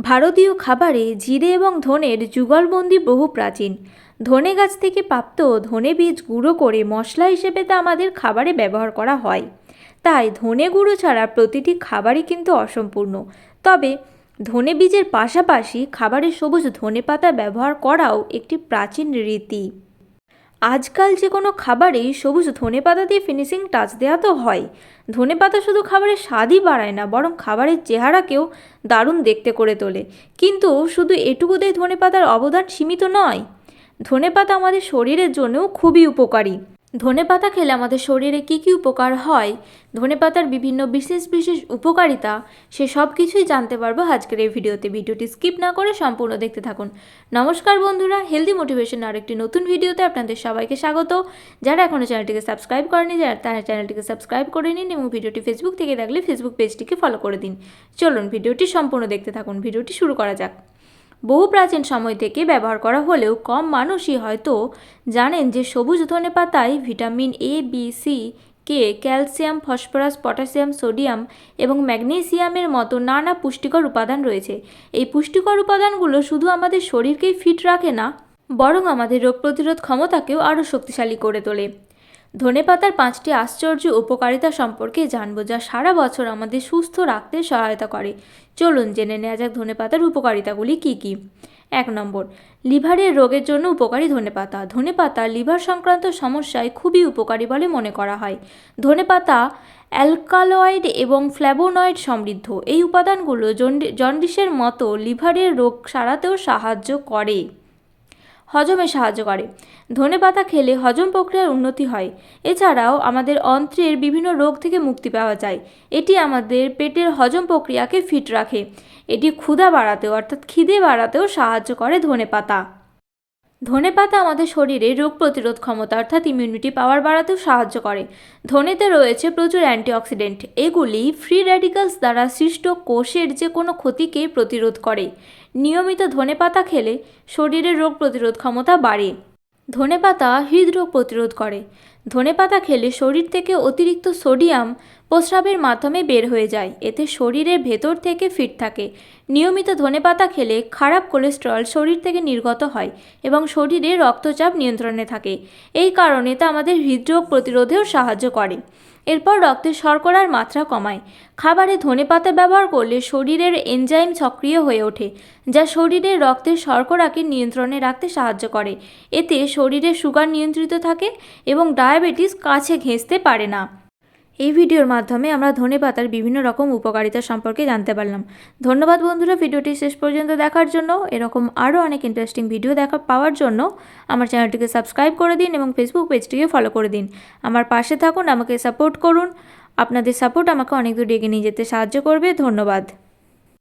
ভারতীয় খাবারে জিরে এবং ধনের যুগলবন্দি বহু প্রাচীন। ধনে গাছ থেকে প্রাপ্ত ধনে বীজ গুঁড়ো করে মশলা হিসেবে তা আমাদের খাবারে ব্যবহার করা হয়। তাই ধনে গুঁড়ো ছাড়া প্রতিটি খাবারই কিন্তু অসম্পূর্ণ। তবে ধনে বীজের পাশাপাশি খাবারে সবুজ ধনে পাতা ব্যবহার করাও একটি প্রাচীন রীতি। আজকাল যে কোনো খাবারেই সবুজ ধনে পাতা দিয়ে ফিনিশিং টাচ দেওয়া তো হয়। ধনে পাতা শুধু খাবারের স্বাদই বাড়ায় না, বরং খাবারের চেহারাকেও দারুণ দেখতে করে তোলে। কিন্তু শুধু এটুকুতেই ধনেপাতার অবদান সীমিত নয়, ধনে পাতা আমাদের শরীরের জন্যও খুবই উপকারী। ধনেপাতা খেলে আমাদের শরীরে কী কী উপকার হয়? ধনেপাতার বিভিন্ন বিশেষ বিশেষ উপকারিতা, সে সব কিছুই জানতে পারব আজকের এই ভিডিওতে। ভিডিওটি স্কিপ না করে সম্পূর্ণ দেখতে থাকুন। নমস্কার বন্ধুরা হেলদি মোটিভেশন আর একটি নতুন ভিডিওতে আপনাদের সবাইকে স্বাগত। যারা এখনও চ্যানেলটিকে সাবস্ক্রাইব করেনি, যারা তারা চ্যানেলটিকে সাবস্ক্রাইব করে নিন এবং ভিডিওটি ফেসবুক থেকে দেখলে ফেসবুক পেজটিকে ফলো করে দিন। চলুন ভিডিওটি সম্পূর্ণ দেখতে থাকুন। ভিডিওটি শুরু করা যাক। বহু প্রাচীন সময় থেকে ব্যবহার করা হলেও কম মানুষই হয়তো জানেন যে সবুজ ধনে পাতায় vitamin A B C K calcium, phosphorus, potassium, sodium এবং ম্যাগনেসিয়ামের মতো নানা পুষ্টিকর উপাদান রয়েছে। এই পুষ্টিকর উপাদানগুলো শুধু আমাদের শরীরকেই ফিট রাখে না, বরং আমাদের রোগ প্রতিরোধ ক্ষমতাকেও আরও শক্তিশালী করে তোলে। ধনেপাতার পাঁচটি আশ্চর্য উপকারিতা সম্পর্কে জানব যা সারা বছর আমাদের সুস্থ রাখতে সহায়তা করে। চলুন জেনে নেওয়া যাক ধনেপাতার উপকারিতাগুলি কী কী। এক নম্বর, লিভারের রোগের জন্য উপকারী ধনেপাতা। ধনেপাতা লিভার সংক্রান্ত সমস্যায় খুবই উপকারী বলে মনে করা হয়। ধনেপাতা অ্যালকালয়েড এবং ফ্ল্যাবোনয়েড সমৃদ্ধ। এই উপাদানগুলো জন্ডি- জন্ডিসের মতো লিভারের রোগ সারাতেও সাহায্য করে। হজমে সাহায্য করে। ধনে পাতা খেলে হজম প্রক্রিয়ার উন্নতি হয়। এছাড়াও আমাদের অন্ত্রের বিভিন্ন রোগ থেকে মুক্তি পাওয়া যায়। এটি আমাদের পেটের হজম প্রক্রিয়াকে ফিট রাখে। এটি ক্ষুধা বাড়াতেও অর্থাৎ খিদে বাড়াতেও সাহায্য করে ধনেপাতা ধনেপাতা আমাদের শরীরে রোগ প্রতিরোধ ক্ষমতা অর্থাৎ ইমিউনিটি পাওয়ার বাড়াতেও সাহায্য করে। ধনেতে রয়েছে প্রচুর অ্যান্টিঅক্সিডেন্ট এগুলি ফ্রি র্যাডিক্যালস দ্বারা সৃষ্ট কোষের যে কোনো ক্ষতিকে প্রতিরোধ করে। নিয়মিত ধনে পাতা খেলে শরীরের রোগ প্রতিরোধ ক্ষমতা বাড়ে। ধনেপাতা হৃদরোগ প্রতিরোধ করে। ধনেপাতা খেলে শরীর থেকে অতিরিক্ত সোডিয়াম প্রস্রাবের মাধ্যমে বের হয়ে যায়। এতে শরীরের ভেতর থেকে ফিট থাকে। নিয়মিত ধনেপাতা খেলে খারাপ কোলেস্টেরল শরীর থেকে নির্গত হয় এবং শরীরে রক্তচাপ নিয়ন্ত্রণে থাকে। এই কারণে তা আমাদের হৃদরোগ প্রতিরোধেও সাহায্য করে। এরপর রক্তে শর্করার মাত্রা কমায়। খাবারে ধনে পাতা ব্যবহার করলে শরীরের এনজাইম সক্রিয় হয়ে ওঠে, যা শরীরের রক্তের শর্করাকে নিয়ন্ত্রণে রাখতে সাহায্য করে। এতে শরীরে সুগার নিয়ন্ত্রিত থাকে এবং ডায়াবেটিস কাছে ঘেঁষতে পারে না। এই ভিডিওর মাধ্যমে আমরা ধনে পাতার বিভিন্ন রকম উপকারিতা সম্পর্কে জানতে পারলাম। ধন্যবাদ বন্ধুরা, ভিডিওটি শেষ পর্যন্ত দেখার জন্য। এরকম আরও অনেক ইন্টারেস্টিং ভিডিও দেখা পাওয়ার জন্য আমার চ্যানেলটিকে সাবস্ক্রাইব করে দিন এবং ফেসবুক পেজটিকে ফলো করে দিন। আমার পাশে থাকুন, আমাকে সাপোর্ট করুন। আপনাদের সাপোর্ট আমাকে অনেক দূর ডেকে নিয়ে যেতে সাহায্য করবে। ধন্যবাদ।